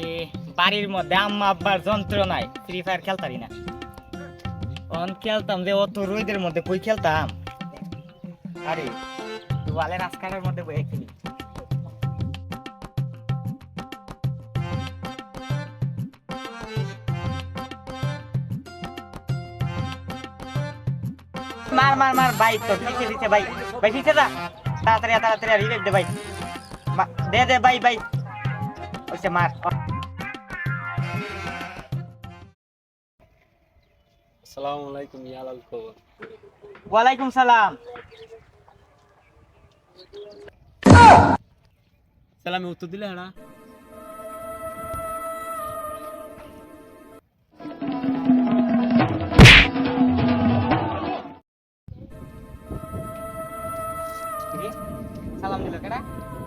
আরে বাড়ির মধ্যে আম্মা আব্বার যন্ত্র নাই ফ্রি ফায়ার খেলতারি না। অন খেলতাম যে, অত রোদের মধ্যে কই খেলতাম? আরে ওয়ালে রাজকারের মধ্যে বয়ে খেলি। মার মার মার, ভাই তো পিছে পিছে, ভাই ভাই, পিছে যা। তাড়াতাড়ি তাড়াতাড়ি রিভাইভ দে, ভাই। দে দে, ভাই ভাই। Oke, Mas. Assalamualaikum ya lalko. Waalaikumsalam. Salam itu dulu ya, Salam dulu, kan? Ah?